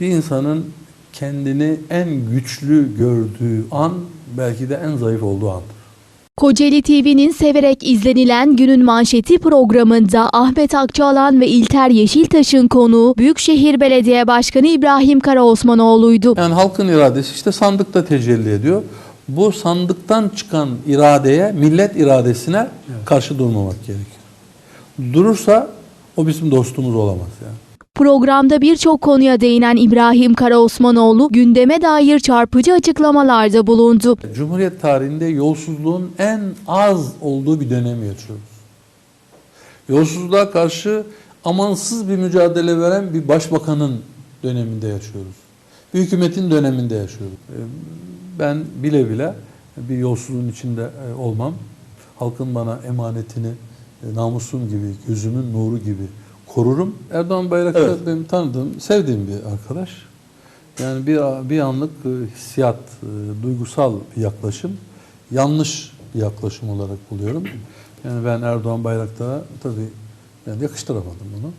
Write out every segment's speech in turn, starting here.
Bir insanın kendini en güçlü gördüğü an belki de en zayıf olduğu andır. Kocaeli TV'nin severek izlenilen günün manşeti programında Ahmet Akçaalan ve İlter Yeşiltaş'ın konuğu Büyükşehir Belediye Başkanı İbrahim Karaosmanoğlu'ydu. Yani halkın iradesi işte sandıkta tecelli ediyor. Bu sandıktan çıkan iradeye, millet iradesine karşı durmamak gerekiyor. Durursa o bizim dostumuz olamaz yani. Programda birçok konuya değinen İbrahim Karaosmanoğlu gündeme dair çarpıcı açıklamalarda bulundu. Cumhuriyet tarihinde yolsuzluğun en az olduğu bir dönemi yaşıyoruz. Yolsuzluğa karşı amansız bir mücadele veren bir başbakanın döneminde yaşıyoruz. Bir hükümetin döneminde yaşıyoruz. Ee, Ben bile bile bir yolsuzluğun içinde e, olmam. Halkın bana emanetini e, namusum gibi, gözümün nuru gibi korurum. Erdoğan Bayraktar Evet. benim tanıdığım, sevdiğim bir arkadaş. Yani bir, bir anlık e, hissiyat, e, duygusal bir yaklaşım, yanlış bir yaklaşım olarak buluyorum. Yani ben Erdoğan Bayraktar'a tabii yani yakıştıramadım bunu.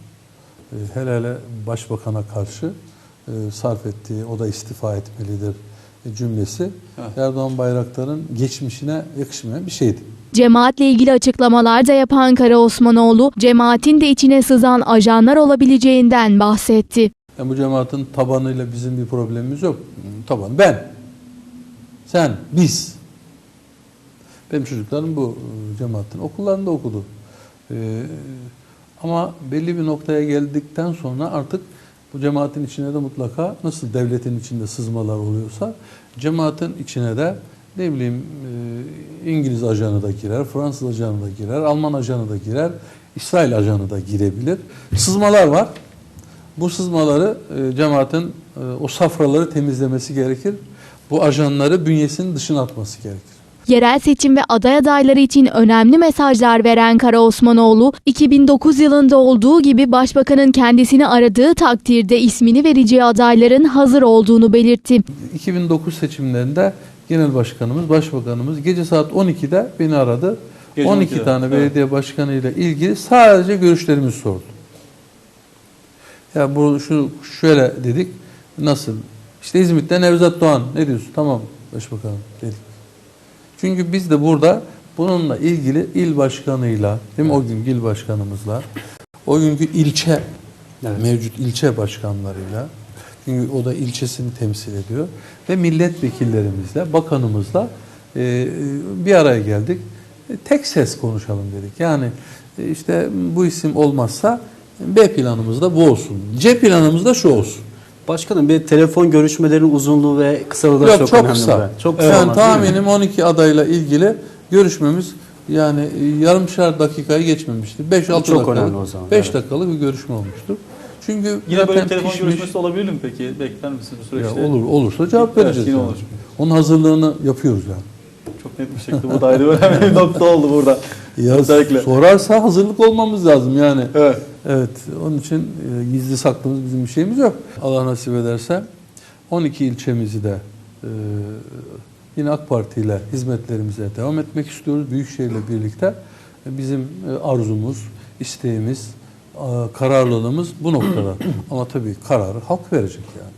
E, Hele hele başbakana karşı sarf ettiği, o da istifa etmelidir cümlesi. Erdoğan Bayraktar'ın geçmişine yakışmayan bir şeydi. Cemaatle ilgili açıklamalar da yapan Karaosmanoğlu, cemaatin de içine sızan ajanlar olabileceğinden bahsetti. Yani bu cemaatin tabanıyla bizim bir problemimiz yok. Taban ben, sen, biz. Benim çocuklarım bu e, cemaatin okullarında okudu. Ee, ama belli bir noktaya geldikten sonra artık bu cemaatin içine de mutlaka nasıl devletin içinde sızmalar oluyorsa cemaatin içine de ne bileyim e, İngiliz ajanı da girer, Fransız ajanı da girer, Alman ajanı da girer, İsrail ajanı da girebilir. Sızmalar var. Bu sızmaları e, cemaatin e, o safraları temizlemesi gerekir. Bu ajanları bünyesinin dışına atması gerekir. Yerel seçim ve aday adayları için önemli mesajlar veren Karaosmanoğlu, 2009 yılında olduğu gibi başbakanın kendisini aradığı takdirde ismini vereceği adayların hazır olduğunu belirtti. 2009 seçimlerinde genel başkanımız, başbakanımız gece saat 12'de beni aradı. Gece 12 12'de, tane evet. belediye başkanı ile ilgili sadece görüşlerimizi sordu. Ya bu şu şöyle dedik. Nasıl? İşte İzmit'te Nevzat Doğan. Ne diyorsun? Tamam başbakanım dedik. Çünkü biz de burada bununla ilgili il başkanıyla, değil mi? O günkü il başkanımızla, o günkü ilçe Evet. mevcut ilçe başkanlarıyla çünkü o da ilçesini temsil ediyor ve milletvekillerimizle, bakanımızla e, bir araya geldik. E, tek ses konuşalım dedik. Yani e, işte bu isim olmazsa B planımız da bu olsun. C planımız da şu olsun. Başkanım bir telefon görüşmelerinin uzunluğu ve kısalığı da Yok çok, çok, önemli. kısa. burada. Çok kısa yani tahminim 12 adayla ilgili görüşmemiz yani e, yarımşar dakikayı geçmemişti. 5-6 Çok dakikalık, önemli o zaman, 5 evet. dakikalık bir görüşme olmuştur. Çünkü Yine böyle telefon pişmiş- görüşmesi olabilir mi peki? Bekler misiniz bu Ya süreçte? olur olursa cevap Evet, vereceğiz. yine yani. olur. Onun hazırlığını yapıyoruz yani. Çok net bir şekilde bu da ayrı önemli bir nokta oldu burada. Ya Özellikle. sorarsa hazırlık olmamız lazım yani. Evet. Evet, onun için e, gizli saklımız bizim bir şeyimiz yok. Allah nasip ederse 12 ilçemizi de e, yine AK Parti ile hizmetlerimize devam etmek istiyoruz. Büyükşehir ile birlikte E, bizim e, arzumuz, isteğimiz, kararlılığımız bu noktada. Ama tabii kararı halk verecek yani.